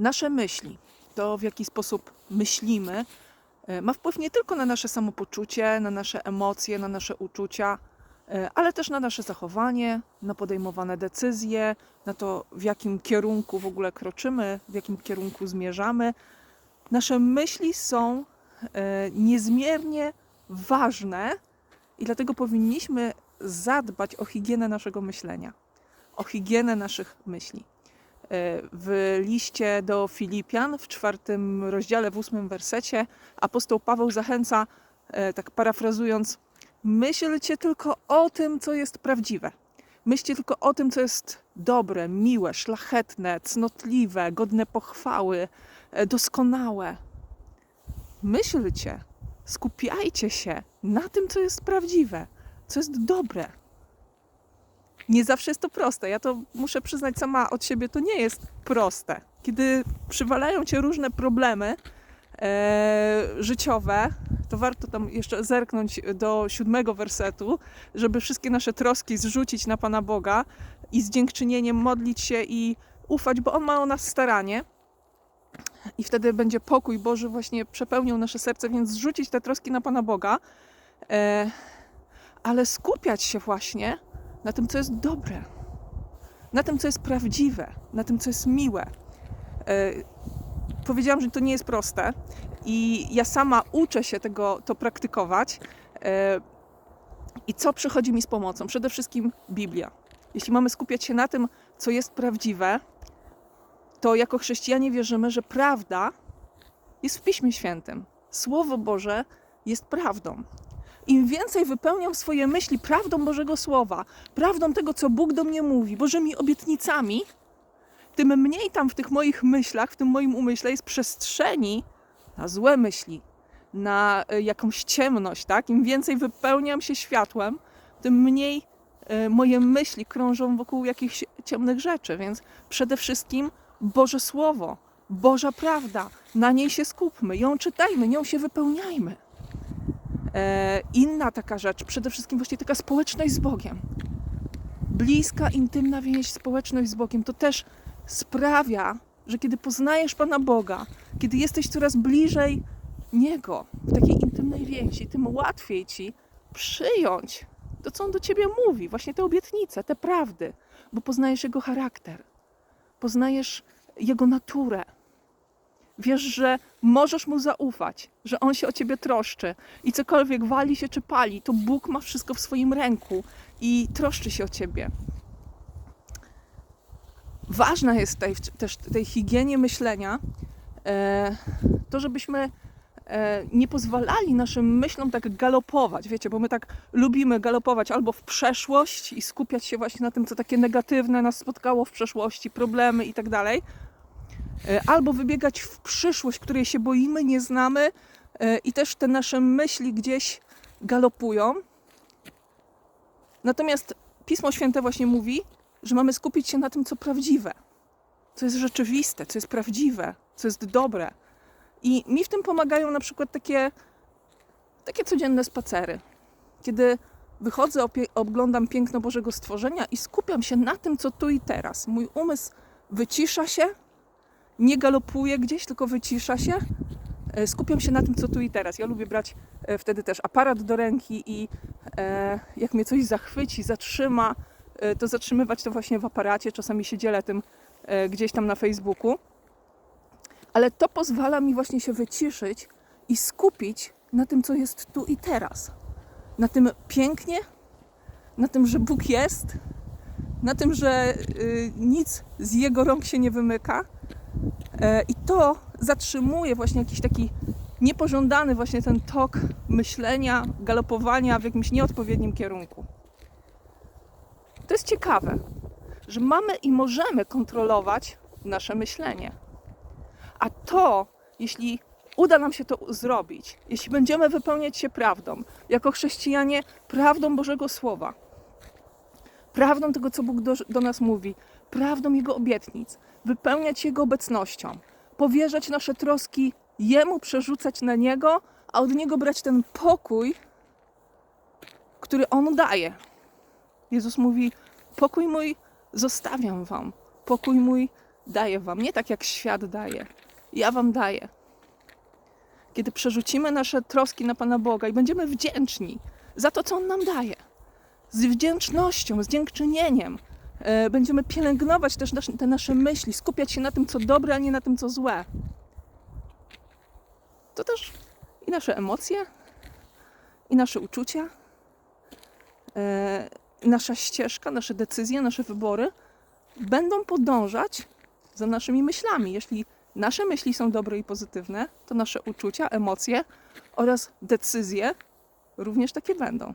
nasze myśli, to w jaki sposób myślimy, e, ma wpływ nie tylko na nasze samopoczucie, na nasze emocje, na nasze uczucia, e, ale też na nasze zachowanie, na podejmowane decyzje, na to, w jakim kierunku w ogóle kroczymy, w jakim kierunku zmierzamy. Nasze myśli są e, niezmiernie ważne i dlatego powinniśmy zadbać o higienę naszego myślenia, o higienę naszych myśli. W liście do Filipian, w czwartym rozdziale, w ósmym wersecie, apostoł Paweł zachęca, e, tak parafrazując, myślcie tylko o tym, co jest prawdziwe. Myślcie tylko o tym, co jest dobre, miłe, szlachetne, cnotliwe, godne pochwały, e, doskonałe. Myślcie, skupiajcie się na tym, co jest prawdziwe, co jest dobre. Nie zawsze jest to proste. Ja to muszę przyznać sama od siebie, to nie jest proste. Kiedy przywalają cię różne problemy e, życiowe, to warto tam jeszcze zerknąć do siódmego wersetu, żeby wszystkie nasze troski zrzucić na Pana Boga i z dziękczynieniem modlić się i ufać, bo On ma o nas staranie. I wtedy będzie pokój Boży właśnie przepełnił nasze serce, więc zrzucić te troski na Pana Boga, e, ale skupiać się właśnie na tym, co jest dobre, na tym, co jest prawdziwe, na tym, co jest miłe. E, powiedziałam, że to nie jest proste i ja sama uczę się tego, to praktykować. E, I co przychodzi mi z pomocą? Przede wszystkim Biblia. Jeśli mamy skupiać się na tym, co jest prawdziwe, to jako chrześcijanie wierzymy, że prawda jest w Piśmie Świętym. Słowo Boże jest prawdą. Im więcej wypełniam swoje myśli prawdą Bożego Słowa, prawdą tego, co Bóg do mnie mówi, Bożymi obietnicami, tym mniej tam w tych moich myślach, w tym moim umyśle jest przestrzeni na złe myśli, na y, jakąś ciemność, tak? Im więcej wypełniam się światłem, tym mniej y, moje myśli krążą wokół jakichś ciemnych rzeczy, więc przede wszystkim Boże Słowo, Boża prawda, na niej się skupmy, ją czytajmy, nią się wypełniajmy. E, inna taka rzecz, przede wszystkim właśnie taka społeczność z Bogiem. Bliska, intymna więź, społeczność z Bogiem, to też sprawia, że kiedy poznajesz Pana Boga, kiedy jesteś coraz bliżej Niego, w takiej intymnej więzi, tym łatwiej Ci przyjąć to, co On do Ciebie mówi, właśnie te obietnice, te prawdy, bo poznajesz Jego charakter, poznajesz Jego naturę. Wiesz, że możesz Mu zaufać, że On się o Ciebie troszczy i cokolwiek wali się czy pali, to Bóg ma wszystko w swoim ręku i troszczy się o Ciebie. Ważna jest tej, też tej higienie myślenia, e, to żebyśmy e, nie pozwalali naszym myślom tak galopować, wiecie, bo my tak lubimy galopować albo w przeszłość i skupiać się właśnie na tym, co takie negatywne nas spotkało w przeszłości, problemy i tak dalej, albo wybiegać w przyszłość, której się boimy, nie znamy e, i też te nasze myśli gdzieś galopują. Natomiast Pismo Święte właśnie mówi, że mamy skupić się na tym, co prawdziwe, co jest rzeczywiste, co jest prawdziwe, co jest dobre. I mi w tym pomagają na przykład takie, takie codzienne spacery, kiedy wychodzę, oglądam piękno Bożego stworzenia i skupiam się na tym, co tu i teraz. Mój umysł wycisza się, nie galopuje gdzieś, tylko wycisza się. E, Skupiam się na tym, co tu i teraz. Ja lubię brać e, wtedy też aparat do ręki i e, jak mnie coś zachwyci, zatrzyma, to zatrzymywać to właśnie w aparacie. Czasami się dzielę tym gdzieś tam na Facebooku. Ale to pozwala mi właśnie się wyciszyć i skupić na tym, co jest tu i teraz. Na tym pięknie, na tym, że Bóg jest, na tym, że y, nic z Jego rąk się nie wymyka. E, I to zatrzymuje właśnie jakiś taki niepożądany właśnie ten tok myślenia, galopowania w jakimś nieodpowiednim kierunku. To jest ciekawe, że mamy i możemy kontrolować nasze myślenie. A to, jeśli uda nam się to zrobić, jeśli będziemy wypełniać się prawdą, jako chrześcijanie, prawdą Bożego Słowa, prawdą tego, co Bóg do, do nas mówi, prawdą Jego obietnic, wypełniać Jego obecnością, powierzać nasze troski Jemu, przerzucać na Niego, a od Niego brać ten pokój, który On daje. Jezus mówi: Pokój mój zostawiam Wam, pokój mój daję Wam, nie tak jak świat daje. Ja Wam daję. Kiedy przerzucimy nasze troski na Pana Boga i będziemy wdzięczni za to, co On nam daje, z wdzięcznością, z dziękczynieniem, będziemy pielęgnować też te nasze myśli, skupiać się na tym, co dobre, a nie na tym, co złe. To też i nasze emocje, i nasze uczucia, e, nasza ścieżka, nasze decyzje, nasze wybory będą podążać za naszymi myślami. Jeśli nasze myśli są dobre i pozytywne, to nasze uczucia, emocje oraz decyzje również takie będą.